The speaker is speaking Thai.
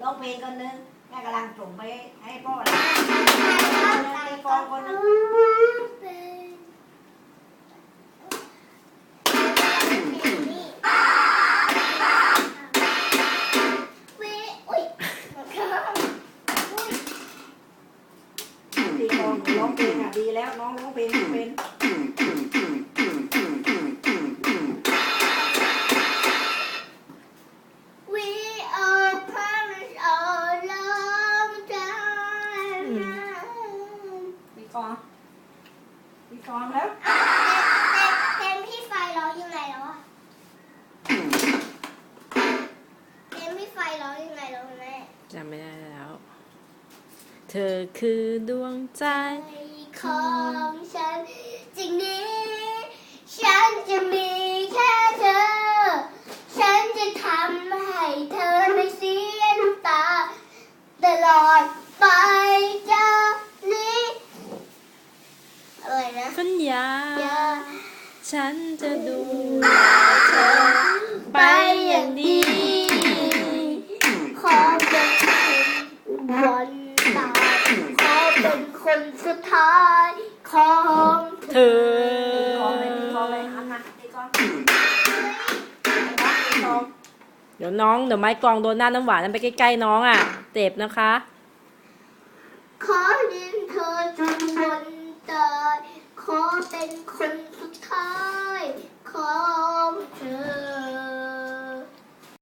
ร้องเพลงคนหนึงแม่กำลังส่งไปให้พ่อแล้วตีกลองคนหนึงตีกลองร้องเพลงอะดีแล้วน้องร้องเพลง ตีกลองตีกลองแล้ว เต็มพี่ไฟร้องยังไงแล้วอะเต็มพี่ไฟร้องยังไงแล้วแม่จำไม่ได้แล้ว เธอคือดวงใจ ของฉันจริงนี้ ฉันจะมีแค่เธอ ฉันจะทำให้เธอไม่เสียน้ำตา ตลอดไปจากนี้อะไรนะ สัญญา อ ยา ฉันจะดูแลเธอไปอย่างดี ขอเป็นคนวันตายขอเป็นคนสุดท้ายของเธอเดี๋ยวน้องเดี๋ยวไม้กองโดนหน้าน้ำหวานนั้นไปใกล้ๆน้องอะเจ็บนะคะ ขอยืนเธอจนวันตายขอ เป็นคนสุดท้ายขอ